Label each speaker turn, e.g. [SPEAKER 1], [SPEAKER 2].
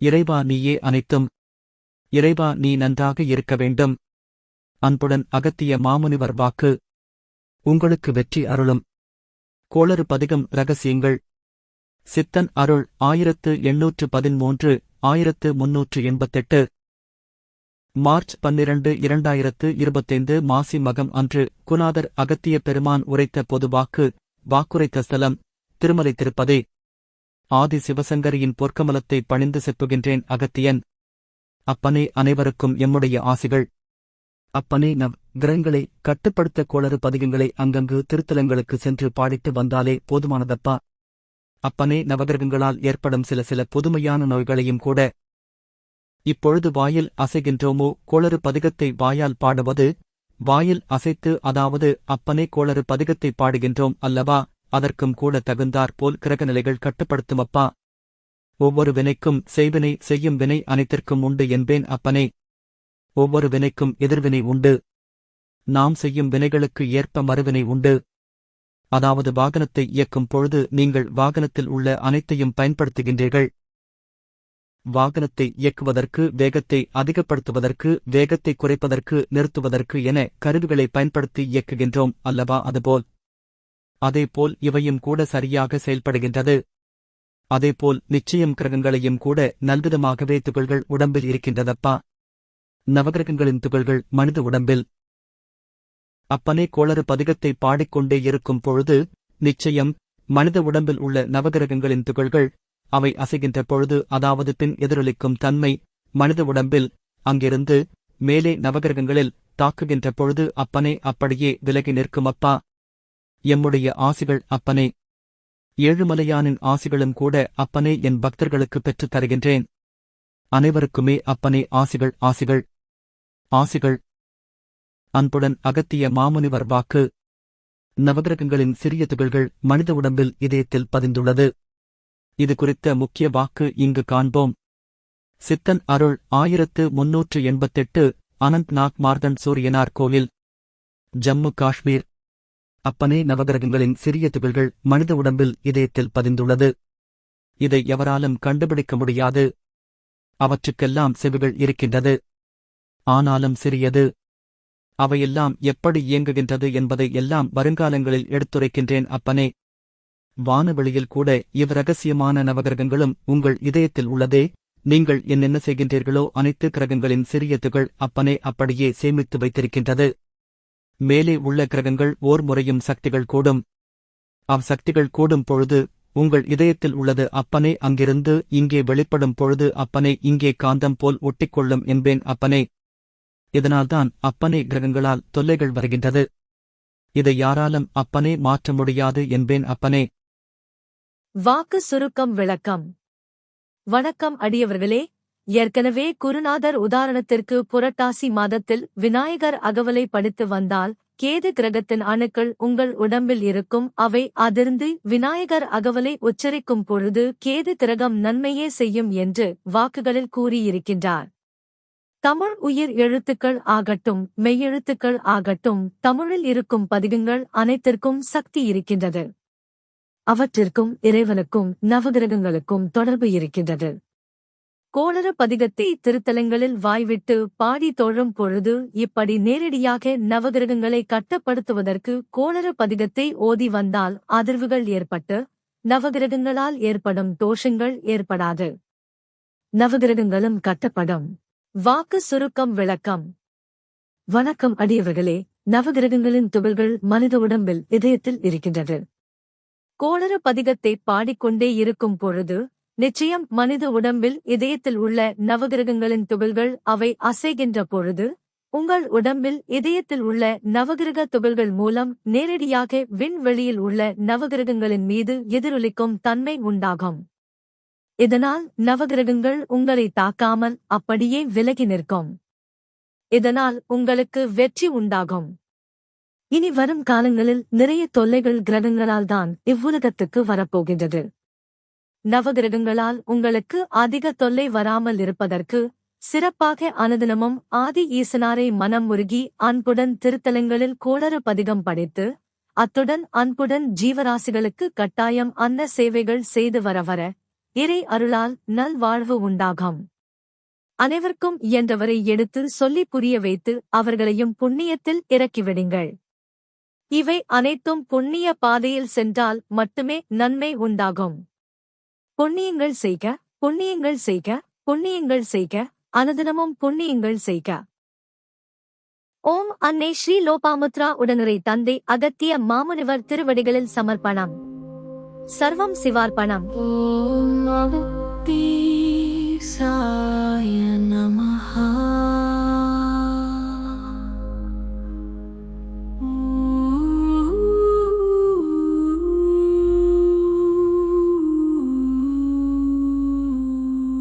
[SPEAKER 1] இறைவா நீயே அனைத்தும். இறைவா நீ நன்றாக இருக்க வேண்டும். அன்புடன் அகத்திய மாமுனிவர் வாக்கு. உங்களுக்கு வெற்றி அருளும். கோளறு பதிகம் ரகசியங்கள். சித்தன் அருள் ஆயிரத்து எண்ணூற்று பதிமூன்று ஆயிரத்து முன்னூற்று எண்பத்தெட்டு. மார்ச் பன்னிரண்டு இரண்டாயிரத்து இருபத்தைந்து மாசி மகம் அன்று குநாதர் அகத்திய பெருமான் உரைத்த பொதுவாக்கு வாக்குரைத்த ஸ்தலம் திருமலை திருப்பதே. ஆதி சிவசங்கரியின் பொற்கமலத்தை பணிந்து செப்புகின்றேன் அகத்தியன். அப்பனே அனைவருக்கும் எம்முடைய ஆசிகள். அப்பனே நவ் கிரகங்களை கட்டுப்படுத்த கோளறு பதிகங்களை அங்கங்கு திருத்தலங்களுக்கு சென்று பாடிட்டு வந்தாலே போதுமானதப்பா? அப்பனே நவகிரகங்களால் ஏற்படும் சில சில புதுமையான நோய்களையும் கூட. இப்பொழுது வாயில் அசைகின்றோமோ? கோளறு பதிகத்தை வாயால் பாடுவது? வாயில் அசைத்து அதாவது அப்பனே கோளறு பதிகத்தை பாடுகின்றோம் அல்லவா? அதற்கும் கூட தகுந்தார் போல் கிரகநிலைகள் கட்டுப்படுத்துமப்பா? ஒவ்வொரு வினைக்கும் செய்வினை செய்யும் வினை அனைத்திற்கும் உண்டு என்பேன் அப்பனே. ஒவ்வொரு வினைக்கும் எதிர்வினை உண்டு. நாம் செய்யும் வினைகளுக்கு ஏற்ப மறுவினை உண்டு. அதாவது வாகனத்தை இயக்கும் பொழுது நீங்கள் வாகனத்தில் உள்ள அனைத்தையும் பயன்படுத்துகின்றீர்கள். வாகனத்தை இயக்குவதற்கு வேகத்தை அதிகப்படுத்துவதற்கு வேகத்தை குறைப்பதற்கு நிறுத்துவதற்கு என கருவிகளை பயன்படுத்தி இயக்குகின்றோம் அல்லவா? அதுபோல். அதேபோல் இவையும் கூட சரியாக செயல்படுகின்றது. அதேபோல் நிச்சயம் கிரகங்களையும் கூட நல்விதமாகவே துகள்கள் உடம்பில் இருக்கின்றதப்பா? நவகிரகங்களின் துகள்கள் மனித உடம்பில். அப்பனே கோளறு பதிகத்தை பாடிக்கொண்டே இருக்கும் பொழுது நிச்சயம் மனித உடம்பில் உள்ள நவகிரகங்களின் துகள்கள் அவை அசைகின்ற பொழுது அதாவது பின் எதிரொலிக்கும் தன்மை மனித உடம்பில் அங்கிருந்து மேலே நவகிரகங்களில் தாக்குகின்ற பொழுது அப்பனே அப்படியே விலகி நிற்கும் அப்பா எம்முடைய ஆசிகள் அப்பனே. ஏழுமலையானின் ஆசிகளும் கூட அப்பனே என் பக்தர்களுக்கு பெற்றுத் தருகின்றேன். அனைவருக்குமே அப்பனே ஆசிகள் ஆசிகள். ஆசிகள். அன்புடன் அகத்திய மாமுனிவர் வாக்கு. நவகிரகங்களின் சிறிய துகள்கள் மனித உடம்பில் இதயத்தில் பதிந்துள்ளது. இது குறித்த முக்கிய வாக்கு இங்கு காண்போம். சித்தன் அருள் ஆயிரத்து முன்னூற்று எண்பத்தெட்டு அனந்த்நாக் மார்தன் சூரியனார் கோவில். ஜம்மு காஷ்மீர். அப்பனே நவகிரகங்களின் சிறிய துகள்கள் மனித உடம்பில் இதயத்தில் பதிந்துள்ளது. இதை எவராலும் கண்டுபிடிக்க முடியாது. அவற்றுக்கெல்லாம் செவிகள் இருக்கின்றது. ஆனாலும் சிறியது. அவையெல்லாம் எப்படி இயங்குகின்றது என்பதை எல்லாம் வருங்காலங்களில் எடுத்துரைக்கின்றேன் அப்பனே. வானவெளியில் கூட இவ்ரகசியமான நவகிரகங்களும் உங்கள் இதயத்தில் உள்ளதே. நீங்கள் என்னென்ன செய்கின்றீர்களோ அனைத்து கிரகங்களின் சிறிய துகள் அப்பனே அப்படியே சேமித்து வைத்திருக்கின்றது. மேலே உள்ள கிரகங்கள் ஓர் முறையும் சக்திகள் கூடும். அவ் சக்திகள் கூடும் பொழுது உங்கள் இதயத்தில் உள்ளது அப்பனே அங்கிருந்து இங்கே வெளிப்படும் பொழுது அப்பனே இங்கே காந்தம் போல் ஒட்டிக்கொள்ளும் என்பேன் அப்பனே. இதனால்தான் அப்பனே கிரகங்களால் தொல்லைகள் வருகின்றது. இதை யாராலும் அப்பனே மாற்ற முடியாது என்பேன் அப்பனே.
[SPEAKER 2] வாக்கு சுருக்கம் விளக்கம். வணக்கம் அடியவர்களே. ஏற்கனவே குருநாதர் உதாரணத்திற்கு புரட்டாசி மாதத்தில் விநாயகர் அகவலை படித்து வந்தால் கேது கிரகத்தின் அணுக்கள் உங்கள் உடம்பில் இருக்கும் அவை அதிர்ந்து விநாயகர் அகவலை உச்சரிக்கும் பொழுது கேது கிரகம் நன்மையே செய்யும் என்று வாக்குகளில் கூறியிருக்கின்றார். தமிழ் உயிர் எழுத்துக்கள் ஆகட்டும் மெய்யெழுத்துக்கள் ஆகட்டும் தமிழில் இருக்கும் பதிகங்கள் அனைத்திற்கும் சக்தி இருக்கின்றது. அவற்றிற்கும் இறைவனுக்கும் நவகிரகங்களுக்கும் தொடர்பு இருக்கின்றது. கோளர பதிகத்தை திருத்தலங்களில் வாய்விட்டு பாடி தோழும் பொழுது இப்படி நேரடியாக நவகிரகங்களை கட்டப்படுத்துவதற்கு கோளர பதிகத்தை ஓதி வந்தால் அதிர்வுகள் ஏற்பட்டு நவகிரகங்களால் ஏற்படும் தோஷங்கள் ஏற்படாது. நவகிரகங்களும் கட்டப்படும். வாக்கு சுருக்கம் விளக்கம். வணக்கம் அடியவர்களே நவகிரகங்களின் துகள்கள் மனித உடம்பில் இதயத்தில் இருக்கின்றது. கோளர பதிகத்தை பாடிக்கொண்டே இருக்கும் பொழுது நிச்சயம் மனித உடம்பில் இதயத்தில் உள்ள நவகிரகங்களின் துகள்கள் அவை அசைகின்ற பொழுது உங்கள் உடம்பில் இதயத்தில் உள்ள நவகிரக துகள்கள் மூலம் நேரடியாக விண்வெளியில் உள்ள நவகிரகங்களின் மீது எதிரொலிக்கும் தன்மை உண்டாகும். இதனால் நவகிரகங்கள் உங்களை தாக்காமல் அப்படியே விலகி நிற்கும். இதனால் உங்களுக்கு வெற்றி உண்டாகும். இனி வரும் காலங்களில் நிறைய தொல்லைகள் கிரகங்களால் தான் இவ்வுலகத்துக்கு வரப்போகின்றது. நவகிரகங்களால் உங்களுக்கு அதிக தொல்லை வராமல் இருப்பதற்கு சிறப்பாக அனுதினமும் ஆதி ஈசனாரை மனம் உருகி அன்புடன் திருத்தலங்களில் கோளறு பதிகம் படைத்து அத்துடன் அன்புடன் ஜீவராசிகளுக்கு கட்டாயம் அன்ன சேவைகள் செய்து வர வர இறை அருளால் நல்வாழ்வு உண்டாகும். அனைவருக்கும் இயன்றவரை எடுத்து சொல்லி புரிய வைத்து அவர்களையும் புண்ணியத்தில் இறக்கிவிடுங்கள் இவை அனைத்தும் புண்ணிய பாதையில் சென்றால் மட்டுமே நன்மை உண்டாகும். பொன்னியங்கள் செய்க பொன்னியங்கள் செய்க பொன்னியங்கள் செய்க அனுதினமும் புண்ணியங்கள் செய்க. ஓம் அன்னை ஸ்ரீ லோபாமுத்ரா உடனுரை தந்தை அகத்திய மாமுனிவர் திருவடிகளில் சமர்ப்பணம். சர்வம் சிவார்ப்பணம்.
[SPEAKER 3] ஓம் சாய நம